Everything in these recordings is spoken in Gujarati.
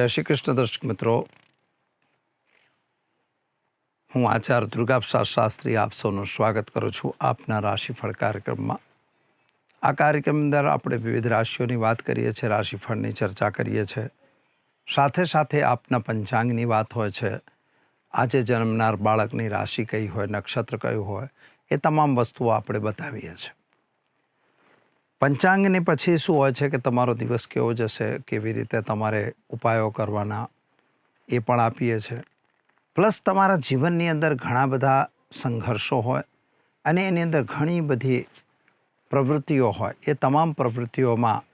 જય શ્રી કૃષ્ણ, દર્શક મિત્રો. હું આચાર્ય દુર્ગાપ્રસાદ શાસ્ત્રી આપ સૌનું સ્વાગત કરું છું આપના રાશિફળ કાર્યક્રમમાં. આ કાર્યક્રમ અંદર આપણે વિવિધ રાશિઓની વાત કરીએ છીએ, રાશિફળની ચર્ચા કરીએ છીએ. સાથે સાથે આપના પંચાંગની વાત હોય છે. આજે જન્મનાર બાળકની રાશિ કઈ હોય, નક્ષત્ર કયું હોય, એ તમામ વસ્તુઓ આપણે બતાવીએ છીએ. પંચાંગની પછી શું હોય છે કે તમારો દિવસ કેવો જશે? કેવી રીતે તમારે ઉપાયો કરવાના? એ પણ આપીએ છીએ પ્લસ તમારા જીવનની અંદર ઘણા બધા સંઘર્ષો હોય અને એની અંદર ઘણી બધી પ્રવૃત્તિઓ હોય. એ તમામ પ્રવૃત્તિઓમાં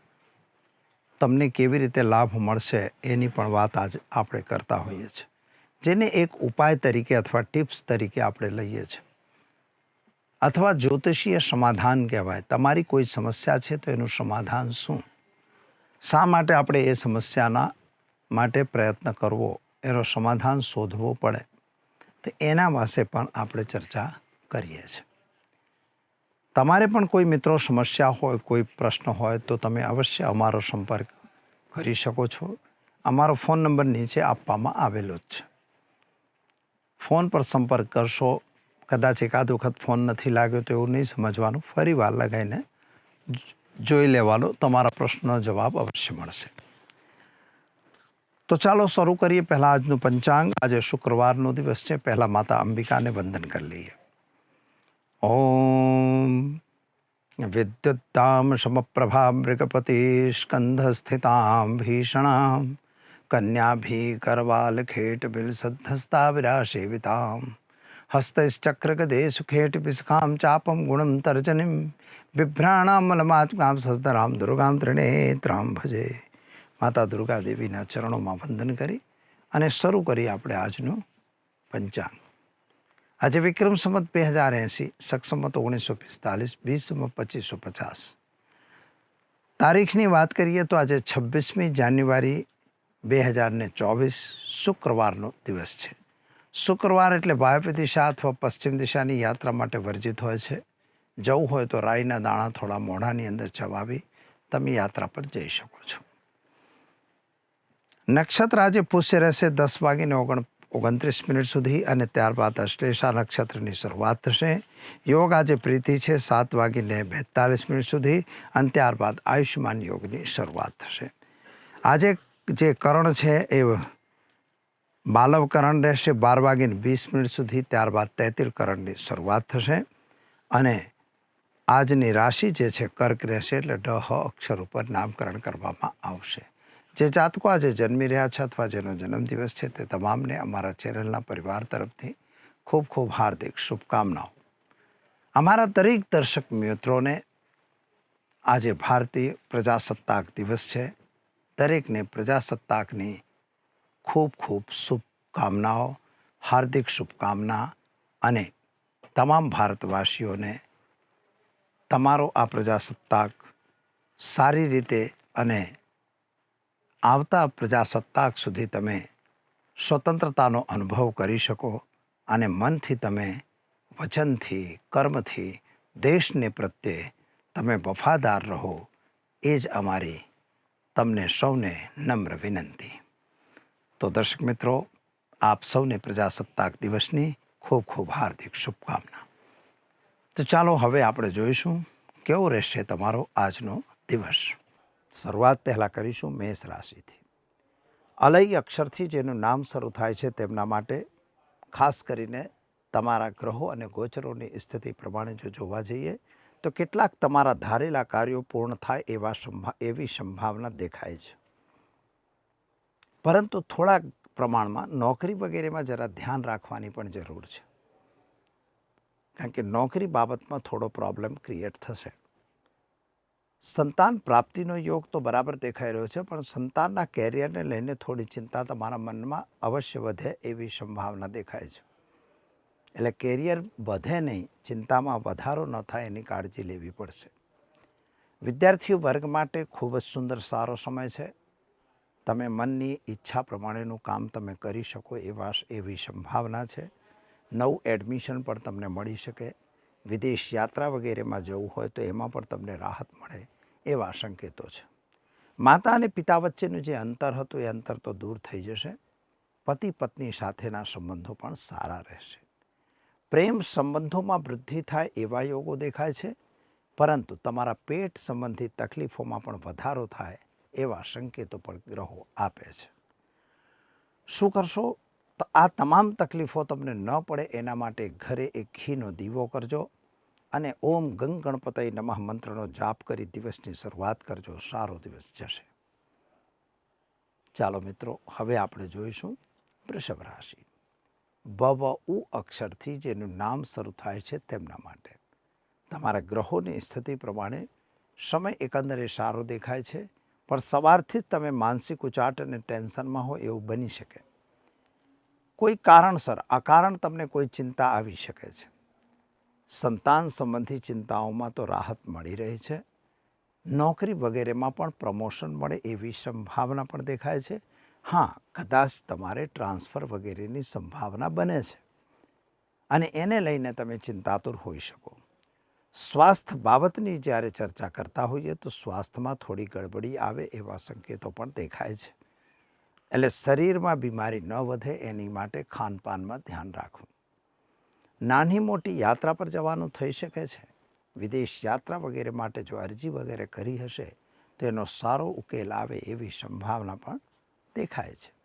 તમને કેવી રીતે લાભ મળશે એની પણ વાત આજે આપણે કરતા હોઈએ છીએ. જેને એક ઉપાય તરીકે અથવા ટિપ્સ તરીકે આપણે લઈએ છીએ. અથવા જ્યોતિષીય સમાધાન કહેવાય. તમારી કોઈ સમસ્યા છે તો એનું સમાધાન શું? શા માટે આપણે એ સમસ્યાના માટે પ્રયત્ન કરવો? એનો સમાધાન શોધવો પડે. તો એના પાસે પણ આપણે ચર્ચા કરીએ છીએ. તમારે પણ કોઈ મિત્રો સમસ્યા હોય, કોઈ પ્રશ્ન હોય, તો તમે અવશ્ય અમારો સંપર્ક કરી શકો છો. અમારો ફોન નંબર નીચે આપવામાં આવેલો જ છે. ફોન પર સંપર્ક કરશો કદાચ એકાદ વખત ફોન નથી લાગ્યો તો એવું નહીં સમજવાનું. ફરી વાર લગાવીને જોઈ લેવાનો. તમારા પ્રશ્નનો જવાબ અવશ્ય મળશે. તો ચાલો શરૂ કરીએ પહેલાં આજનું પંચાંગ. આજે શુક્રવારનો દિવસ છે. પહેલાં માતા અંબિકાને વંદન કરી લઈએ. ઓમ વિદ્યુત્તામ સમપ્રભા મૃગપતિ સ્કંધ સ્થિતામ ભીષણામ. કન્યાભી કરવાલ ખેટ બિલ સદ્ધસ્તા વિરાશેવિતામ. હસ્તશ્ચક્રગદે સુખેટ પિસ્કામ ચાપમ ગુણમ તર્જનિમ બિભ્રાણામ મલમાત્મામ સસ્તરામ દુર્ગામ ત્રિનેત્રામ ભજે માતા દુર્ગા દેવીના ચરણોમાં વંદન કરી અને શરૂ કરી આપણે આજનું પંચાંગ આજે વિક્રમ સંમત બે હજાર એંસી સક્ષમત ઓગણીસો પિસ્તાલીસ વીસમાં પચીસો પચાસ તારીખની વાત કરીએ તો આજે છવ્વીસમી જાન્યુઆરી બે હજાર ને ચોવીસ શુક્રવારનો દિવસ છે શુક્રવાર એટલે વાયવ્ય દિશા અથવા પશ્ચિમ દિશાની યાત્રા માટે વર્જિત હોય છે. જવું હોય તો રાઈના દાણા થોડા મોઢાની અંદર ચવાવી તમે યાત્રા પર જઈ શકો છો. નક્ષત્ર આજે પુષ્ય રહેશે દસ વાગીને ઓગણ, ઓગણત્રીસ મિનિટ સુધી અને ત્યારબાદ અશ્લેષા નક્ષત્રની શરૂઆત થશે. યોગ આજે પ્રીતિ છે, સાત વાગીને બેતાલીસ મિનિટ સુધી અને ત્યારબાદ આયુષ્યમાન યોગની શરૂઆત થશે. આજે જે કરણ છે એ બાલવકરણ રહેશે બાર વાગીને વીસ મિનિટ સુધી, ત્યારબાદ તૈતિલકરણની શરૂઆત થશે. અને આજની રાશિ જે છે, કર્ક રહેશે એટલે હ અક્ષર ઉપર નામકરણ કરવામાં આવશે. જે જાતકો આજે જન્મી રહ્યા છે અથવા જેનો જન્મદિવસ છે તે તમામને અમારા ચેનલના પરિવાર તરફથી ખૂબ ખૂબ હાર્દિક શુભકામનાઓ. અમારા દરેક દર્શક મિત્રોને આજે ભારતીય પ્રજાસત્તાક દિવસ છે. દરેકને પ્રજાસત્તાકની ખૂબ ખૂબ શુભકામનાઓ, હાર્દિક શુભકામના અને તમામ ભારતવાસીઓને તમારો આ પ્રજાસત્તાક સારી રીતે અને આવતા પ્રજાસત્તાક સુધી તમે સ્વતંત્રતાનો અનુભવ કરી શકો અને મનથી તમે, વચનથી, કર્મથી, દેશને પ્રત્યે તમે વફાદાર રહો, એ જ અમારી તમને સૌને નમ્ર વિનંતી. તો દર્શક મિત્રો, આપ સૌને પ્રજાસત્તાક દિવસની ખૂબ ખૂબ હાર્દિક શુભકામના. તો ચાલો હવે આપણે જોઈશું કેવો રહેશે તમારો આજનો દિવસ. શરૂઆત પહેલાં કરીશું મેષ રાશિથી. અલય અક્ષરથી જેનું નામ શરૂ થાય છે તેમના માટે ખાસ કરીને તમારા ગ્રહો અને ગોચરોની સ્થિતિ પ્રમાણે જો જોવા જઈએ, તો કેટલાક તમારા ધારેલા કાર્યો પૂર્ણ થાય એવા સંભા, એવી સંભાવના દેખાય છે. પરંતુ થોડાક પ્રમાણમાં નોકરી વગેરેમાં જરા ધ્યાન રાખવાની પણ જરૂર છે. કારણ કે નોકરી બાબતમાં થોડો પ્રોબ્લેમ ક્રિએટ થશે. સંતાન પ્રાપ્તિનો યોગ તો બરાબર દેખાઈ રહ્યો છે, પણ સંતાનના કેરિયરને લઈને થોડી ચિંતા તમારા મનમાં અવશ્ય વધે એવી સંભાવના દેખાય છે. એટલે કેરિયર વધે નહીં, ચિંતામાં વધારો ન થાય એની કાળજી લેવી પડશે. વિદ્યાર્થીઓ વર્ગ માટે ખૂબ જ સુંદર સારો સમય છે. તમે મનની ઈચ્છા પ્રમાણેનું કામ તમે કરી શકો એવા એવી સંભાવના છે. નવું એડમિશન પણ તમને મળી શકે. વિદેશ યાત્રા વગેરેમાં જવું હોય તો એમાં પણ તમને રાહત મળે એવા સંકેતો છે. માતા અને પિતા વચ્ચેનું જે અંતર હતું એ અંતર તો દૂર થઈ જશે. પતિ પત્ની સાથેના સંબંધો પણ સારા રહેશે. પ્રેમ સંબંધોમાં વૃદ્ધિ થાય એવા યોગો દેખાય છે. પરંતુ તમારા પેટ સંબંધિત તકલીફોમાં પણ વધારો થાય એવા સંકેતો પણ ગ્રહો આપે છે. શું કરશો? તો આ તમામ તકલીફો તમને ન પડે, એના માટે ઘરે એક ઘીનો દીવો કરજો અને ઓમ ગંગ ગણપતય નમઃ મંત્રનો જાપ કરી દિવસની શરૂઆત કરજો. સારો દિવસ જશે. ચાલો મિત્રો, હવે આપણે જોઈશું વૃષભ રાશિ. ભવ ઉ અક્ષરથી જેનું નામ શરૂ થાય છે તેમના માટે. તમારા ગ્રહોની સ્થિતિ પ્રમાણે સમય એકંદરે સારો દેખાય છે. પણ સવારથી જ તમે માનસિક ઉચાટ અને ટેન્શનમાં હો એવું બની શકે. કોઈ કારણસર અકારણ તમને કોઈ ચિંતા આવી શકે છે. સંતાન સંબંધી ચિંતાઓમાં તો રાહત મળી રહી છે. નોકરી વગેરેમાં પણ પ્રમોશન મળે એવી સંભાવના પણ દેખાય છે. હા, કદાચ તમારે ટ્રાન્સફર વગેરેની સંભાવના બને છે. અને એને લઈને તમે ચિંતાતુર હોઈ શકો. સ્વાસ્થ્ય બાબતની જ્યારે ચર્ચા કરતા હોઈએ તો સ્વાસ્થ્યમાં થોડી ગડબડી આવે એવા સંકેતો પણ દેખાય છે. એટલે શરીરમાં બીમારી ન વધે એની માટે ખાનપાનમાં ધ્યાન રાખવું. નાની મોટી યાત્રા પર જવાનું થઈ શકે છે. વિદેશ યાત્રા વગેરે માટે જો અરજી વગેરે કરી હશે તો એનો સારો ઉકેલ આવે એવી સંભાવના પણ દેખાય છે.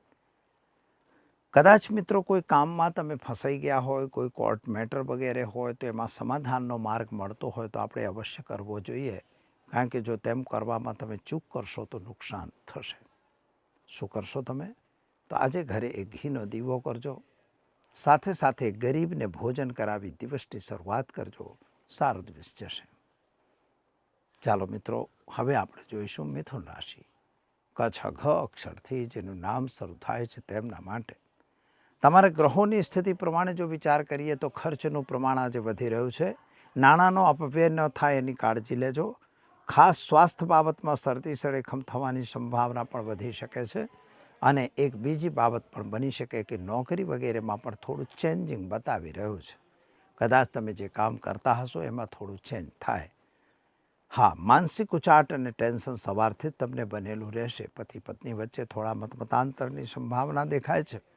કદાચ મિત્રો કોઈ કામમાં તમે ફસાઈ ગયા હોય, કોઈ કોર્ટ મેટર વગેરે હોય, તો એમાં સમાધાનનો માર્ગ મળતો હોય તો આપણે અવશ્ય કરવો જોઈએ. કારણ કે જો તેમ કરવામાં તમે ચૂક કરશો તો નુકસાન થશે. શું કરશો તમે? તો આજે ઘરે એક ઘીનો દીવો કરજો. સાથે સાથે ગરીબને ભોજન કરાવી દિવસની શરૂઆત કરજો. સારો દિવસ જશે. ચાલો મિત્રો, હવે આપણે જોઈશું મિથુન રાશિ. કચ્છ ઘ અક્ષરથી જેનું નામ શરૂ થાય છે તેમના માટે. તમારા ગ્રહોની સ્થિતિ પ્રમાણે જો વિચાર કરીએ તો ખર્ચનું પ્રમાણ આજે વધી રહ્યું છે. નાણાંનો અપવ્યય ન થાય એની કાળજી લેજો. ખાસ સ્વાસ્થ્ય બાબતમાં શરતી સળેખમ થવાની સંભાવના પણ વધી શકે છે અને એક બીજી બાબત પણ બની શકે કે નોકરી વગેરેમાં પણ થોડું ચેન્જિંગ બતાવી રહ્યું છે. કદાચ તમે જે કામ કરતા હશો એમાં થોડું ચેન્જ થાય. હા, માનસિક ઉચાટ અને ટેન્શન સવારથી જ તમને બનેલું રહેશે. પતિ પત્ની વચ્ચે થોડા મતમતાંતરની સંભાવના દેખાય છે.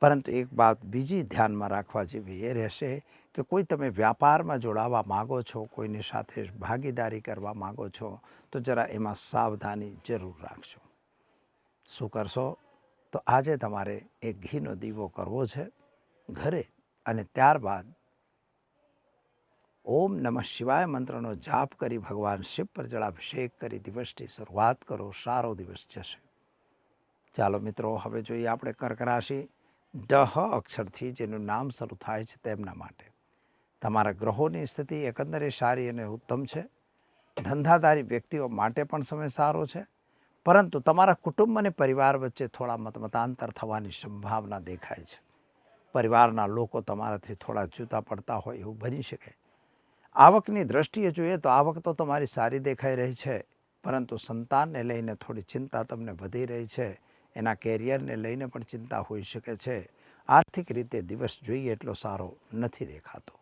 પરંતુ એક વાત બીજી ધ્યાનમાં રાખવા જેવી એ રહેશે કે કોઈ તમે વ્યાપારમાં જોડાવા માગો છો, કોઈની સાથે ભાગીદારી કરવા માગો છો, તો જરા એમાં સાવધાની જરૂર રાખજો. શું કરશો? તો આજે તમારે એક ઘીનો દીવો કરવો છે ઘરે અને ત્યારબાદ ઓમ નમઃ શિવાય મંત્રનો જાપ કરી ભગવાન શિવ પર જળાભિષેક કરી દિવસની શરૂઆત કરો, સારો દિવસ જશે. ચાલો મિત્રો, હવે જોઈએ આપણે કર્ક રાશિ. ડહ અક્ષરથી જેનું નામ શરૂ થાય છે તેમના માટે. તમારા ગ્રહોની સ્થિતિ એકંદરે સારી અને ઉત્તમ છે. ધંધાધારી વ્યક્તિઓ માટે પણ સમય સારો છે. પરંતુ તમારા કુટુંબ અને પરિવાર વચ્ચે થોડા મતમતાંતર થવાની સંભાવના દેખાય છે. પરિવારના લોકો તમારાથી થોડા જૂતા પડતા હોય એવું બની શકે. આવકની દ્રષ્ટિએ જોઈએ તો આવક તો તમારી સારી દેખાઈ રહી છે. પરંતુ સંતાનને લઈને થોડી ચિંતા તમને વધી રહી છે. એના કેરિયરને લઈને પણ ચિંતા હોઈ શકે છે. આર્થિક રીતે દિવસ જોઈએ એટલો સારો નથી દેખાતો.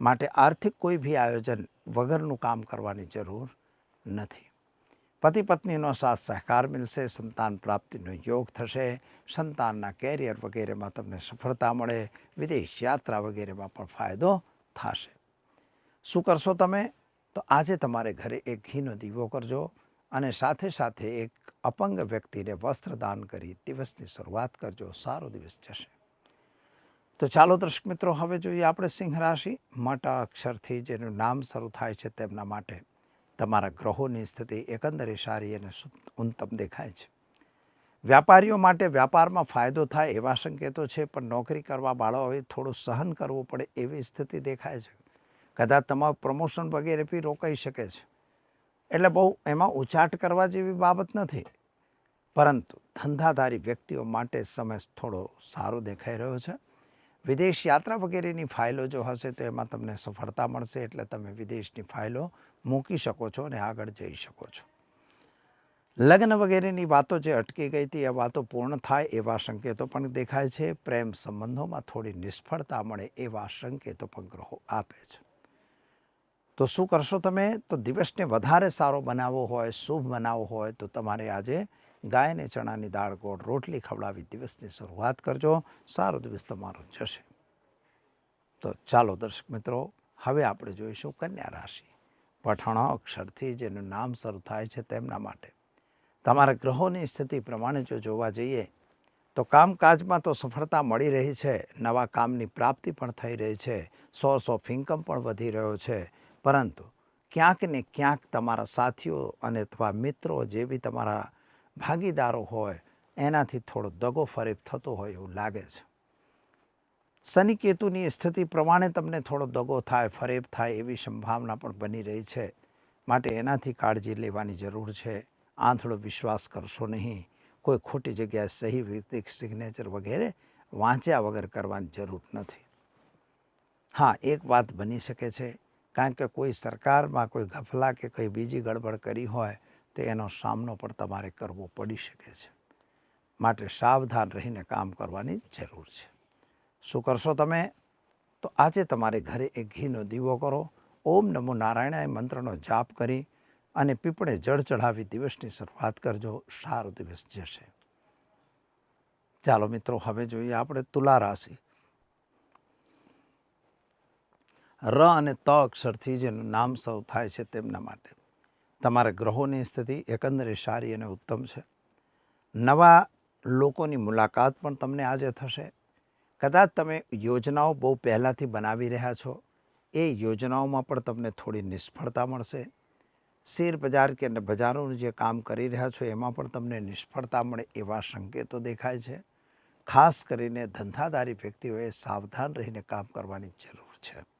માટે આર્થિક કોઈ બી આયોજન વગરનું કામ કરવાની જરૂર નથી. પતિ પત્નીનો સાથ સહકાર મળશે સંતાન પ્રાપ્તિનો યોગ થશે, સંતાનના કેરિયર વગેરેમાં તમને સફળતા મળે, વિદેશ યાત્રા વગેરેમાં પણ ફાયદો થશે. શું કરશો તમે? તો આજે તમારે ઘરે એક ઘીનો દીવો કરજો. અને સાથે સાથે એક અપંગ વ્યક્તિને વસ્ત્ર દાન કરી દિવસની શરૂઆત કરજો. સારો દિવસ જશે. તો ચાલો દર્શક મિત્રો, હવે જોઈએ આપણે સિંહ રાશિ મોટા અક્ષરથી જેનું નામ શરૂ થાય છે તેમના માટે. તમારા ગ્રહોની સ્થિતિ એકંદરે સારી અને ઉત્તમ દેખાય છે. વ્યાપારીઓ માટે વ્યાપારમાં ફાયદો થાય એવા સંકેતો છે, પણ નોકરી કરવા વાળાઓએ થોડું સહન કરવું પડે એવી સ્થિતિ દેખાય છે. કદાચ તમારું પ્રમોશન વગેરે બી રોકાઈ શકે છે. એટલે બહુ એમાં ઉચાટ કરવા જેવી બાબત નથી. પરંતુ ધંધાધારી વ્યક્તિઓ માટે સમય થોડો સારો દેખાઈ રહ્યો છે. વિદેશ યાત્રા વગેરેની ફાઇલો જો હશે તો એમાં તમને સફળતા મળશે એટલે તમે વિદેશની ફાઇલો મૂકી શકો છો અને આગળ જઈ શકો છો. લગ્ન વગેરેની વાતો જે અટકી ગઈ હતી એ વાતો પૂર્ણ થાય એવા સંકેતો પણ દેખાય છે. પ્રેમ સંબંધોમાં થોડી નિષ્ફળતા મળે એવા સંકેતો પણ ગ્રહો આપે છે. તો શું કરશો તમે? તો દિવસને વધારે સારો બનાવવો હોય, શુભ બનાવવો હોય, તો તમારે આજે ગાયને ચણાની દાળ, ગોળ, રોટલી ખવડાવી દિવસની શરૂઆત કરજો. સારો દિવસ તમારો જશે. તો ચાલો દર્શક મિત્રો, હવે આપણે જોઈશું કન્યા રાશિ. પઠાણા અક્ષરથી જેનું નામ શરૂ થાય છે તેમના માટે. તમારા ગ્રહોની સ્થિતિ પ્રમાણે જો જોવા જઈએ, તો કામકાજમાં તો સફળતા મળી રહી છે. નવા કામની પ્રાપ્તિ પણ થઈ રહી છે. સોર્સ ઓફ ઇન્કમ પણ વધી રહ્યો છે. પરંતુ ક્યાંક ને ક્યાંક તમારા સાથીઓ અને અથવા મિત્રો જે બી તમારા ભાગીદારો હોય, એનાથી થોડો દગો ફરેબ થતો હોય એવું લાગે છે. શનિ કેતુની સ્થિતિ પ્રમાણે તમને થોડો દગો થાય, ફરેબ થાય એવી સંભાવના પણ બની રહી છે. માટે એનાથી કાળજી લેવાની જરૂર છે. આંધળો વિશ્વાસ કરશો નહીં. કોઈ ખોટી જગ્યાએ સહી વિધિક સિગ્નેચર વગેરે વાંચ્યા વગર કરવાની જરૂર નથી. હા, એક વાત બની શકે છે. કારણ કે કોઈ સરકારમાં કોઈ ગફલા કે કોઈ બીજી ગડબડ કરી હોય, તો એનો સામનો પણ તમારે કરવો પડી શકે છે. માટે સાવધાન રહીને કામ કરવાની જરૂર છે. શું કરશો તમે? તો આજે તમારે ઘરે એક ઘીનો દીવો કરો. ઓમ નમો નારાયણાય મંત્રનો જાપ કરી અને પીપળે જળ ચઢાવી દિવસની શરૂઆત કરજો. સારો દિવસ જશે. ચાલો મિત્રો, હવે જોઈએ આપણે તુલા રાશિ. ર અને ત અક્ષરથી જેનું નામ સૌ થાય છે તેમના માટે. તમારા ગ્રહોની સ્થિતિ એકંદરે સારી અને ઉત્તમ છે. નવા લોકોની મુલાકાત પણ તમને આજે થશે. કદાચ તમે યોજનાઓ બહુ પહેલાંથી બનાવી રહ્યા છો. એ યોજનાઓમાં પણ તમને થોડી નિષ્ફળતા મળશે. શેર બજાર કે બજારોનું જે કામ કરી રહ્યા છો એમાં પણ તમને નિષ્ફળતા મળે એવા સંકેતો દેખાય છે. ખાસ કરીને ધંધાદારી વ્યક્તિઓએ સાવધાન રહીને કામ કરવાની જરૂર છે.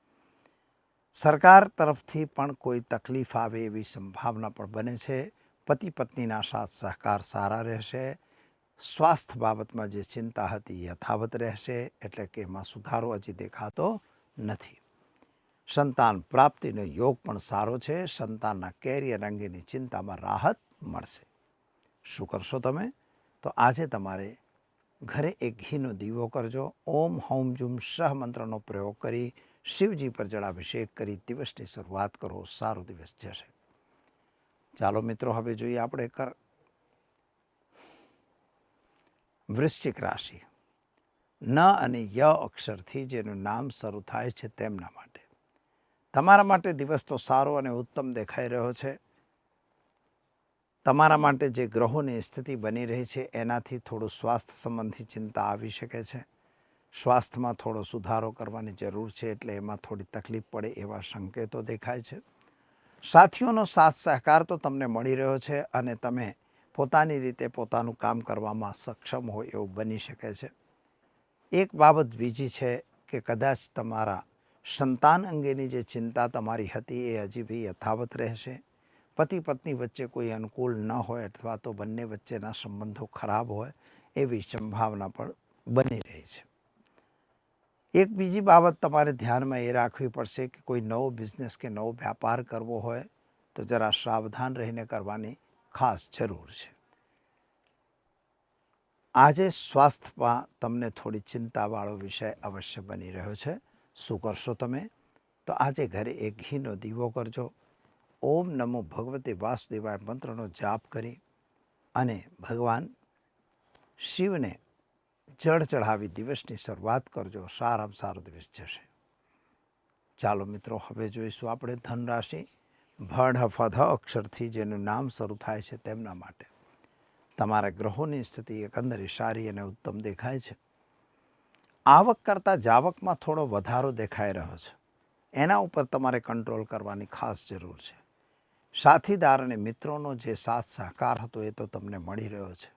સરકાર તરફથી પણ કોઈ તકલીફ આવે એવી સંભાવના પણ બને છે. પતિ પત્નીના સાથ સહકાર સારા રહેશે. સ્વાસ્થ્ય બાબતમાં જે ચિંતા હતી યથાવત રહેશે, એટલે કે એમાં સુધારો હજી દેખાતો નથી. સંતાન પ્રાપ્તિનો યોગ પણ સારો છે. સંતાનના કેરિયર અંગેની ચિંતામાં રાહત મળશે. શું કરશો તમે? તો આજે તમારે ઘરે એક ઘીનો દીવો કરજો. ઓમ, હોમ, જુમ સહ મંત્રનો પ્રયોગ કરી શિવજી પર જળાભિષેક કરી દિવસની શરૂઆત કરો, સારો દિવસ જશે. ચાલો મિત્રો, હવે જોઈએ આપણે કર વૃશ્ચિક રાશિ. ન અને ય અક્ષરથી જેનું નામ શરૂ થાય છે તેમના માટે. તમારા માટે દિવસ તો સારો અને ઉત્તમ દેખાઈ રહ્યો છે. તમારા માટે જે ગ્રહોની સ્થિતિ બની રહી છે, એનાથી થોડું સ્વાસ્થ્ય સંબંધી ચિંતા આવી શકે છે. સ્વાસ્થ્યમાં થોડો સુધારો કરવાની જરૂર છે એટલે એમાં થોડી તકલીફ પડે એવા સંકેતો દેખાય છે. સાથીઓનો સાથ સહકાર તો તમને મળી રહ્યો છે અને તમે પોતાની રીતે પોતાનું કામ કરવામાં સક્ષમ હોય એવું બની શકે છે. એક બાબત બીજી છે કે કદાચ તમારા સંતાન અંગેની જે ચિંતા તમારી હતી એ હજી બી યથાવત રહેશે. પતિ પત્ની વચ્ચે કોઈ અનુકૂળ ન હોય અથવા તો બંને વચ્ચેના સંબંધો ખરાબ હોય એવી સંભાવના પણ બની રહી છે. એક બીજી બાબત તમારે ધ્યાનમાં એ રાખવી પડશે કે કોઈ નવો બિઝનેસ કે નવો વ્યાપાર કરવો હોય તો જરા સાવધાન રહીને કરવાની ખાસ જરૂર છે. આજે સ્વાસ્થ્યમાં તમને થોડી ચિંતાવાળો વિષય અવશ્ય બની રહ્યો છે. શું કરશો તમે? તો આજે ઘરે એક ઘીનો દીવો કરજો. ઓમ નમો ભગવતે વાસુદેવાય મંત્રનો જાપ કરી અને ભગવાન શિવને જળ ચઢાવી દિવસની શરૂઆત કરજો. સારામાં સારો દિવસ જશે. ચાલો મિત્રો, હવે જોઈશું આપણે ધનરાશિ. ભડ, ફધ, અક્ષરથી જેનું નામ શરૂ થાય છે તેમના માટે. તમારા ગ્રહોની સ્થિતિ એકંદરે સારી અને ઉત્તમ દેખાય છે. આવક કરતાં જાવકમાં થોડો વધારો દેખાઈ રહ્યો છે. એના ઉપર તમારે કંટ્રોલ કરવાની ખાસ જરૂર છે. સાથીદાર અને મિત્રોનો જે સાથ સહકાર હતો એ તો તમને મળી રહ્યો છે.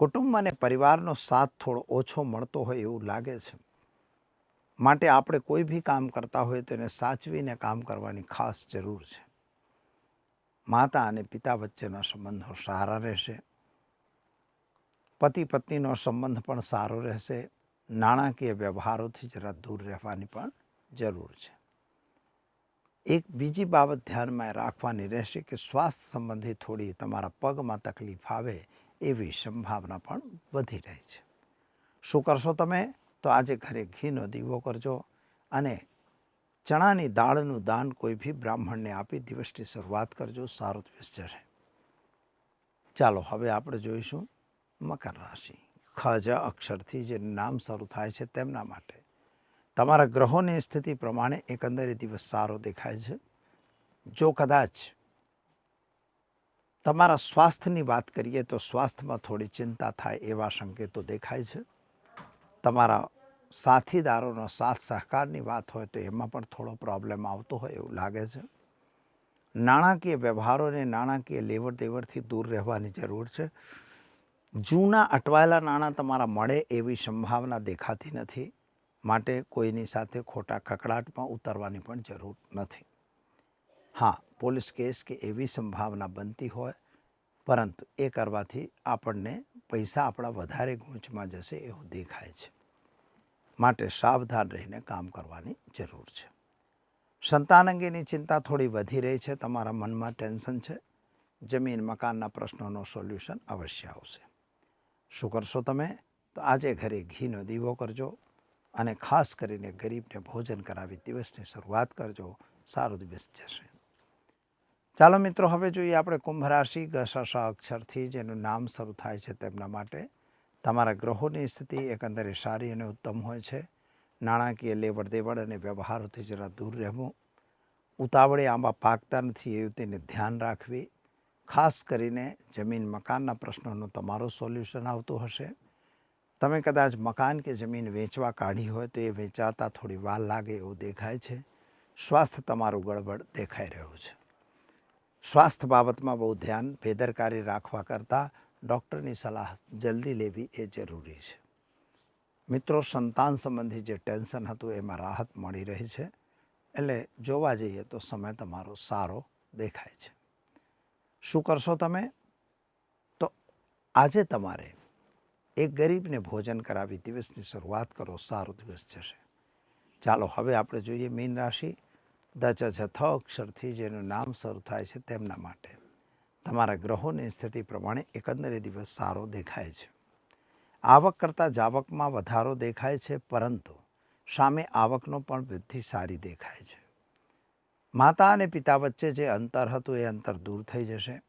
કુટુંબ અને પરિવારનો સાથ થોડો ઓછો મળતો હોય એવું લાગે છે. માટે આપણે કોઈ બી કામ કરતા હોય તો એને સાચવીને કામ કરવાની ખાસ જરૂર છે. માતા અને પિતા વચ્ચેના સંબંધો સારા રહેશે. પતિ પત્નીનો સંબંધ પણ સારો રહેશે. નાણાકીય વ્યવહારોથી જરા દૂર રહેવાની પણ જરૂર છે. એક બીજી બાબત ધ્યાનમાં રાખવાની રહેશે કે સ્વાસ્થ્ય સંબંધી થોડી તમારા પગમાં તકલીફ આવે એવી સંભાવના પણ વધી રહી છે. શું કરશો તમે? તો આજે ઘરે ઘીનો દીવો કરજો અને ચણાની દાળનું દાન કોઈ બી બ્રાહ્મણને આપી દિવસની શરૂઆત કરજો. સારું દિવસ જશે. ચાલો, હવે આપણે જોઈશું મકર રાશિ. ખજ અક્ષરથી જે નામ શરૂ થાય છે તેમના માટે. તમારા ગ્રહોની સ્થિતિ પ્રમાણે એકંદરે દિવસ સારો દેખાય છે. જો કદાચ તમારા સ્વાસ્થ્યની વાત કરીએ તો સ્વાસ્થ્યમાં થોડી ચિંતા થાય એવા સંકેતો દેખાય છે. તમારા સાથીદારોનો સાથ સહકારની વાત હોય તો એમાં પણ થોડો પ્રોબ્લેમ આવતો હોય એવું લાગે છે. નાણાકીય વ્યવહારોને નાણાકીય લેવડ દેવડથી દૂર રહેવાની જરૂર છે. જૂના અટવાયેલા નાણાં તમારા મળે એવી સંભાવના દેખાતી નથી. માટે કોઈની સાથે ખોટા કકડાટમાં ઉતરવાની પણ જરૂર નથી. હા, પોલીસ કેસ કે એવી સંભાવના બનતી હોય, પરંતુ એ કરવાથી આપણને પૈસા આપણા વધારે ગૂંચમાં જશે એવું દેખાય છે. માટે સાવધાન રહીને કામ કરવાની જરૂર છે. સંતાન અંગેની ચિંતા થોડી વધી રહી છે, તમારા મનમાં ટેન્શન છે. જમીન મકાનના પ્રશ્નોનો સોલ્યુશન અવશ્ય આવશે. શું કરશો તમે? તો આજે ઘરે ઘીનો દીવો કરજો અને ખાસ કરીને ગરીબને ભોજન કરાવી દિવસની શરૂઆત કરજો. સારો દિવસ જશે. ચાલો મિત્રો, હવે જોઈએ આપણે કુંભ રાશિ ગસા અક્ષરથી જેનું નામ શરૂ થાય છે તેમના માટે. તમારા ગ્રહોની સ્થિતિ એકંદરે સારી અને ઉત્તમ હોય છે. નાણાકીય લેવડ દેવડ અને વ્યવહારોથી જરા દૂર રહેવું. ઉતાવળે આંબા પાકતા નથી એવું તેને ધ્યાન રાખવી. ખાસ કરીને જમીન મકાનના પ્રશ્નોનું તમારું સોલ્યુશન આવતું હશે. તમે કદાચ મકાન કે જમીન વેચવા કાઢી હોય તો એ વેચાતા થોડી વાર લાગે એવું દેખાય છે. સ્વાસ્થ્ય તમારું ગડબડ દેખાઈ રહ્યું છે. સ્વાસ્થ્ય બાબતમાં બહુ ધ્યાન બેદરકારી રાખવા કરતાં ડૉક્ટરની સલાહ જલ્દી લેવી એ જરૂરી છે. મિત્રો, સંતાન સંબંધી જે ટેન્શન હતું એમાં રાહત મળી રહી છે. એટલે જોવા જઈએ તો સમય તમારો સારો દેખાય છે. શું કરશો તમે? તો આજે તમારે એક ગરીબને ભોજન કરાવી દિવસની શરૂઆત કરો, સારો દિવસ જશે. ચાલો, હવે આપણે જોઈએ મીન રાશિ. દચ થ અક્ષરથી જેનું નામ શરૂ થાય છે તેમના માટે. તમારા ગ્રહોની સ્થિતિ પ્રમાણે એકંદરે દિવસ સારો દેખાય છે. આવક કરતાં જાવકમાં વધારો દેખાય છે, પરંતુ સામે આવકનો પણ વૃદ્ધિ સારી દેખાય છે. માતા અને પિતા વચ્ચે જે અંતર હતું એ અંતર દૂર થઈ જશે.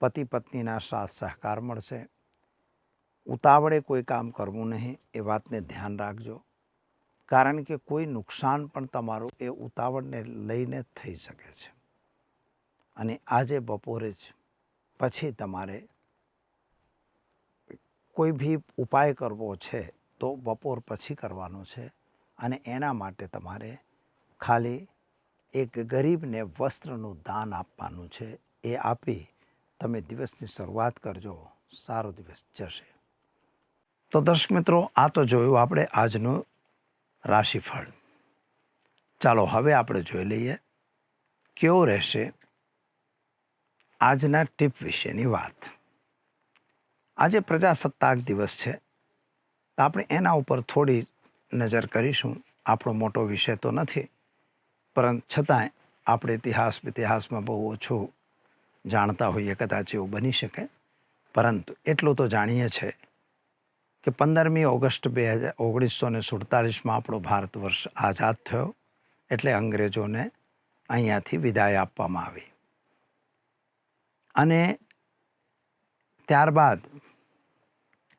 પતિ પત્નીના સાથ સહકાર મળશે. ઉતાવળે કોઈ કામ કરવું નહીં, એ વાતને ધ્યાન રાખજો. કારણ કે કોઈ નુકસાન પણ તમારું એ ઉતાવળને લઈને થઈ શકે છે. અને આજે બપોરે જ પછી તમારે કોઈ બી ઉપાય કરવો છે તો બપોર પછી કરવાનો છે અને એના માટે તમારે ખાલી એક ગરીબને વસ્ત્રનું દાન આપવાનું છે. એ આપી તમે દિવસની શરૂઆત કરજો. સારો દિવસ જશે. તો દર્શક મિત્રો, આ તો જોયું આપણે આજનું રાશિફળ. ચાલો હવે આપણે જોઈ લઈએ કેવો રહેશે આજના ટીપ વિશેની વાત. આજે પ્રજાસત્તાક દિવસ છે. તો આપણે એના ઉપર થોડી નજર કરીશું. આપણો મોટો વિષય તો નથી. પરંતુ છતાંય આપણે ઇતિહાસ ઇતિહાસમાં બહુ ઓછું જાણતા હોઈએ કદાચ એવું બની શકે. પરંતુ એટલું તો જાણીએ છીએ કે પંદરમી ઓગસ્ટ બે હજાર ઓગણીસો ને સુડતાલીસમાં આપણો ભારત વર્ષ આઝાદ થયો એટલે અંગ્રેજોને અહીંયાથી વિદાય આપવામાં આવી. અને ત્યારબાદ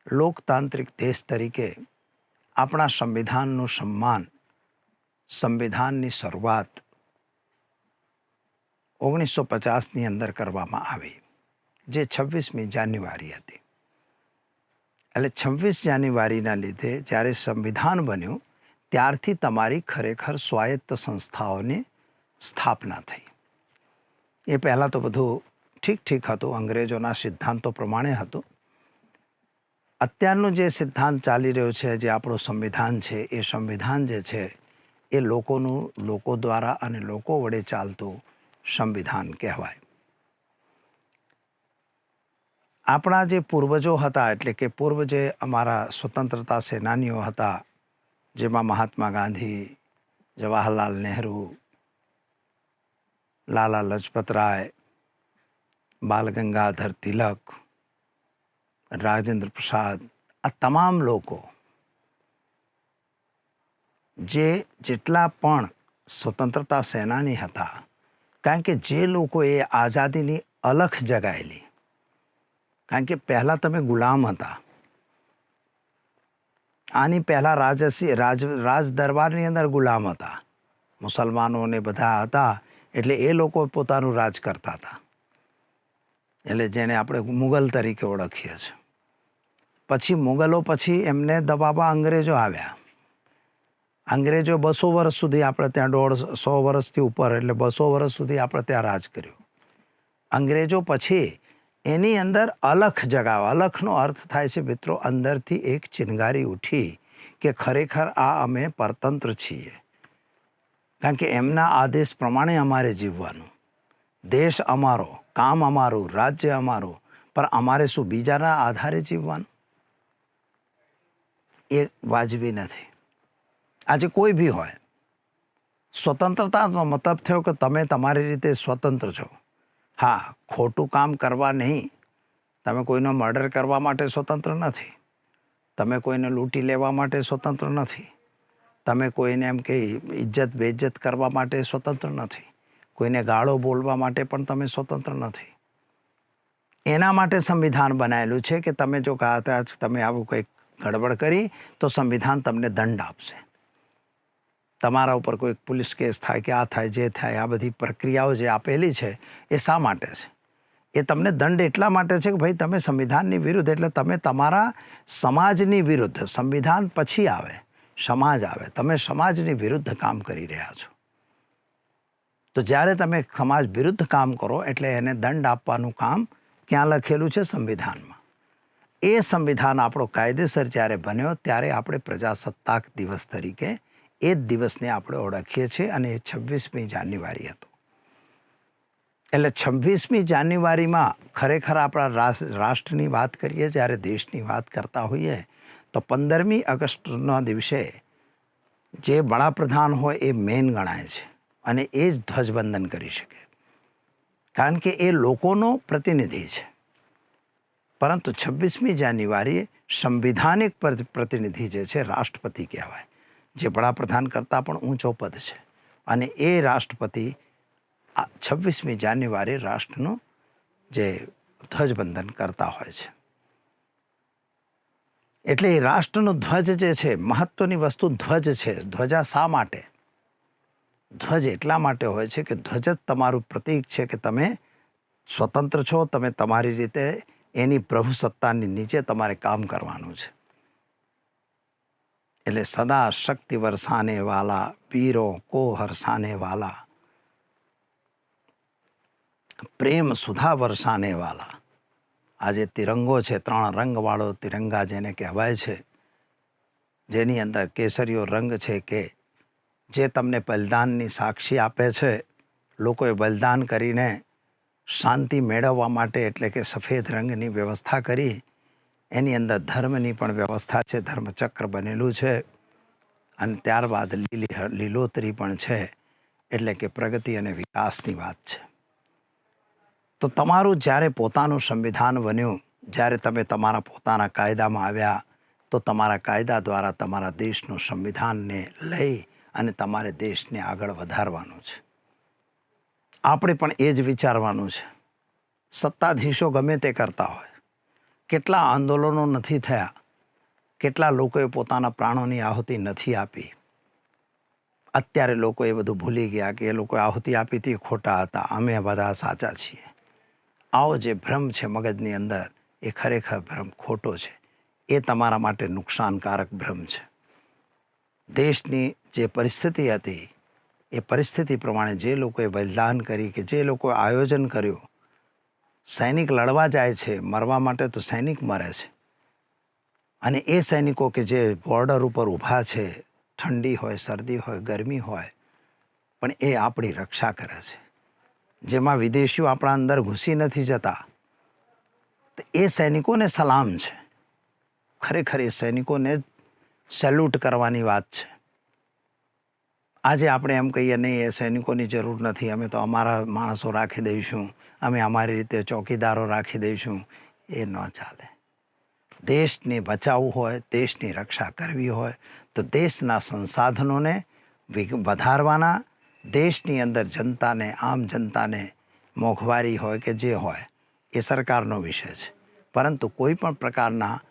લોકતાંત્રિક દેશ તરીકે આપણા સંવિધાનનું સન્માન, સંવિધાનની શરૂઆત ઓગણીસો પચાસની અંદર કરવામાં આવી, જે છવ્વીસમી જાન્યુઆરી હતી. એટલે છવ્વીસ જાન્યુઆરીના લીધે જ્યારે સંવિધાન બન્યું, ત્યારથી તમારી ખરેખર સ્વાયત્ત સંસ્થાઓની સ્થાપના થઈ. એ પહેલાં તો બધું ઠીક ઠીક હતું, અંગ્રેજોના સિદ્ધાંતો પ્રમાણે હતું. અત્યારનું જે સિદ્ધાંત ચાલી રહ્યો છે, જે આપણું સંવિધાન છે, એ સંવિધાન જે છે, એ લોકોનું, લોકો દ્વારા અને લોકો વડે ચાલતું સંવિધાન કહેવાય. આપણા જે પૂર્વજો હતા, એટલે કે પૂર્વ જે અમારા સ્વતંત્રતા સેનાનીઓ હતા, જેમાં મહાત્મા ગાંધી, જવાહરલાલ નહેરુ, લાલા લજપત રાય, બાલ ગંગાધર તિલક, રાજેન્દ્ર પ્રસાદ, આ તમામ લોકો જે જેટલા પણ સ્વતંત્રતા સેનાની હતા, કારણ કે જે લોકોએ આઝાદીની અલખ જગાયેલી કારણ કે પહેલાં તમે ગુલામ હતા. આની પહેલાં રાજસી, રાજ રાજ દરબારની અંદર ગુલામ હતા. મુસલમાનોને બધા હતા, એટલે એ લોકો પોતાનું રાજ કરતા હતા. એટલે જેને આપણે મુગલ તરીકે ઓળખીએ છીએ. પછી મુગલો પછી એમને દબાવવા અંગ્રેજો આવ્યા. અંગ્રેજો બસો વર્ષ સુધી આપણે ત્યાં દોઢ સો વર્ષથી ઉપર, એટલે બસો વર્ષ સુધી આપણે ત્યાં રાજ કર્યું. અંગ્રેજો પછી એની અંદર અલખ જગાવ. અલખનો અર્થ થાય છે, મિત્રો, અંદરથી એક ચિનગારી ઉઠી કે ખરેખર આ અમે પરતંત્ર છીએ. કારણ કે એમના આદેશ પ્રમાણે અમારે જીવવાનું. દેશ અમારો, કામ અમારું, રાજ્ય અમારું, પણ અમારે શું બીજાના આધારે જીવવાનું? એ વાજબી નથી. આજે કોઈ બી હોય, સ્વતંત્રતાનો મતલબ થયો કે તમે તમારી રીતે સ્વતંત્ર છો. હા, ખોટું કામ કરવા નહીં. તમે કોઈનો મર્ડર કરવા માટે સ્વતંત્ર નથી. તમે કોઈને લૂંટી લેવા માટે સ્વતંત્ર નથી. તમે કોઈને એમ કે ઇજ્જત બેઇજ્જત કરવા માટે સ્વતંત્ર નથી. કોઈને ગાળો બોલવા માટે પણ તમે સ્વતંત્ર નથી. એના માટે સંવિધાન બનાવેલું છે કે તમે જો કહેતા તમે આવું કંઈક ગડબડ કરી, તો સંવિધાન તમને દંડ આપશે. તમારા ઉપર કોઈ પોલીસ કેસ થાય કે આ થાય, જે થાય, આ બધી પ્રક્રિયાઓ જે આપેલી છે, એ શા માટે છે? એ તમને દંડ એટલા માટે છે કે ભાઈ તમે સંવિધાનની વિરુદ્ધ, એટલે તમે તમારા સમાજની વિરુદ્ધ, સંવિધાન પછી આવે, સમાજ આવે, તમે સમાજની વિરુદ્ધ કામ કરી રહ્યા છો. તો જ્યારે તમે સમાજ વિરુદ્ધ કામ કરો, એટલે એને દંડ આપવાનું કામ ક્યાં લખેલું છે? સંવિધાનમાં. એ સંવિધાન આપણો કાયદેસર જ્યારે બન્યો, ત્યારે આપણે પ્રજાસત્તાક દિવસ તરીકે એ જ દિવસને આપણે ઓળખીએ છીએ અને એ છવ્વીસમી જાન્યુઆરી હતું. એટલે છવ્વીસમી જાન્યુઆરીમાં ખરેખર આપણા રાષ્ટ્રની વાત કરીએ, જ્યારે દેશની વાત કરતા હોઈએ, તો પંદરમી ઓગસ્ટના દિવસે જે વડાપ્રધાન હોય એ મેન ગણાય છે અને એ જ ધ્વજવંદન કરી શકે. કારણ કે એ લોકોનો પ્રતિનિધિ છે. પરંતુ છવ્વીસમી જાન્યુઆરીએ સંવિધાનિક પર- પ્રતિનિધિ જે છે, રાષ્ટ્રપતિ કહેવાય. જે વડાપ્રધાન કરતાં પણ ઊંચો પદ છે. અને એ રાષ્ટ્રપતિ આ છવ્વીસમી જાન્યુઆરી રાષ્ટ્રનું જે ધ્વજબંધન કરતા હોય છે. એટલે એ રાષ્ટ્રનો ધ્વજ જે છે, મહત્વની વસ્તુ ધ્વજ છે. ધ્વજા શા માટે? ધ્વજ એટલા માટે હોય છે કે ધ્વજ જ તમારું પ્રતીક છે કે તમે સ્વતંત્ર છો, તમે તમારી રીતે એની પ્રભુ સત્તાની નીચે તમારે કામ કરવાનું છે. એટલે સદા શક્તિ વરસાને વાલા પીરો કો હરસાને વાલા પ્રેમ સુધા વરસાને વાલા આજે તિરંગો છે, ત્રણ રંગવાળો તિરંગા જેને કહેવાય છે. જેની અંદર કેસરીયો રંગ છે કે જે તમને બલિદાનની સાક્ષી આપે છે. લોકોએ બલિદાન કરીને શાંતિ મેળવવા માટે એટલે કે સફેદ રંગની વ્યવસ્થા કરી એની અંદર ધર્મની પણ વ્યવસ્થા છે, ધર્મચક્ર બનેલું છે અને ત્યારબાદ લીલી લીલોતરી પણ છે એટલે કે પ્રગતિ અને વિકાસની વાત છે. તો તમારું જ્યારે પોતાનું સંવિધાન બન્યું, જ્યારે તમે તમારા પોતાના કાયદામાં આવ્યા, તો તમારા કાયદા દ્વારા તમારા દેશનું સંવિધાનને લઈ અને તમારે દેશને આગળ વધારવાનું છે. આપણે પણ એ જ વિચારવાનું છે. સત્તાધીશો ગમે તે કરતા હોય. કેટલા આંદોલનો નથી થયા, કેટલા લોકોએ પોતાના પ્રાણોની આહુતિ નથી આપી. અત્યારે લોકો એ બધું ભૂલી ગયા કે એ લોકોએ આહુતિ આપી હતી ખોટા હતા, અમે બધા સાચા છીએ. આવો જે ભ્રમ છે મગજની અંદર, એ ખરેખર ભ્રમ ખોટો છે. એ તમારા માટે નુકસાનકારક ભ્રમ છે. દેશની જે પરિસ્થિતિ હતી, એ પરિસ્થિતિ પ્રમાણે જે લોકોએ બલિદાન કરી કે જે લોકોએ આયોજન કર્યું સૈનિક લડવા જાય છે, મરવા માટે તો સૈનિક મરે છે. અને એ સૈનિકો કે જે બોર્ડર ઉપર ઊભા છે, ઠંડી હોય, શરદી હોય, ગરમી હોય, પણ એ આપણી રક્ષા કરે છે. જેમાં વિદેશીઓ આપણા અંદર ઘૂસી નથી જતા. તો એ સૈનિકોને સલામ છે. ખરેખર એ સૈનિકોને સેલ્યુટ કરવાની વાત છે. આજે આપણે એમ કહીએ, નહીં, એ સૈનિકોની જરૂર નથી, અમે તો અમારા માણસો રાખી દઈશું. અમે અમારી રીતે ચોકીદારો રાખી દઈશું. એ ન ચાલે. દેશને બચાવવું હોય, દેશની રક્ષા કરવી હોય, તો દેશના સંસાધનોને વધારવાના, દેશની અંદર જનતાને, આમ જનતાને મોંઘવારી હોય કે જે હોય, એ સરકારનો વિષય છે. પરંતુ કોઈ પણ પ્રકારના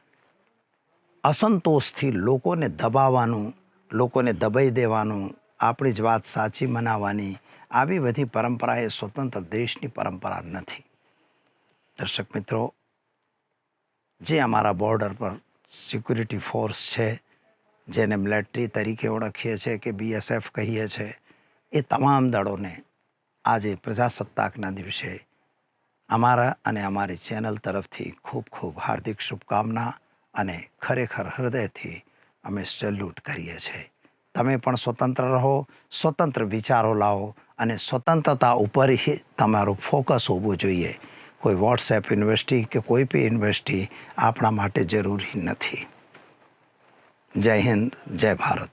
અસંતોષથી લોકોને દબાવવાનું, લોકોને દબાઈ દેવાનું, આપણી જ વાત સાચી મનાવવાની આવી બધી પરંપરા એ સ્વતંત્ર દેશની પરંપરા નથી. દર્શક મિત્રો, જે અમારા બોર્ડર પર સિક્યુરિટી ફોર્સ છે, જેને મિલિટરી તરીકે ઓળખીએ છીએ કે બીએસએફ કહીએ છીએ એ તમામ દળોને આજે પ્રજાસત્તાકના દિવસે અમારા અને અમારી ચેનલ તરફથી ખૂબ ખૂબ હાર્દિક શુભકામના અને ખરેખર હૃદયથી અમે સેલ્યુટ કરીએ છીએ. તમે પણ સ્વતંત્ર રહો, સ્વતંત્ર વિચારો લાવો અને સ્વતંત્રતા ઉપર તમારું ફોકસ હોવું જોઈએ. કોઈ વોટ્સએપ યુનિવર્સિટી કે કોઈ બી યુનિવર્સિટી આપણા માટે જરૂરી નથી. જય હિન્દ, જય ભારત.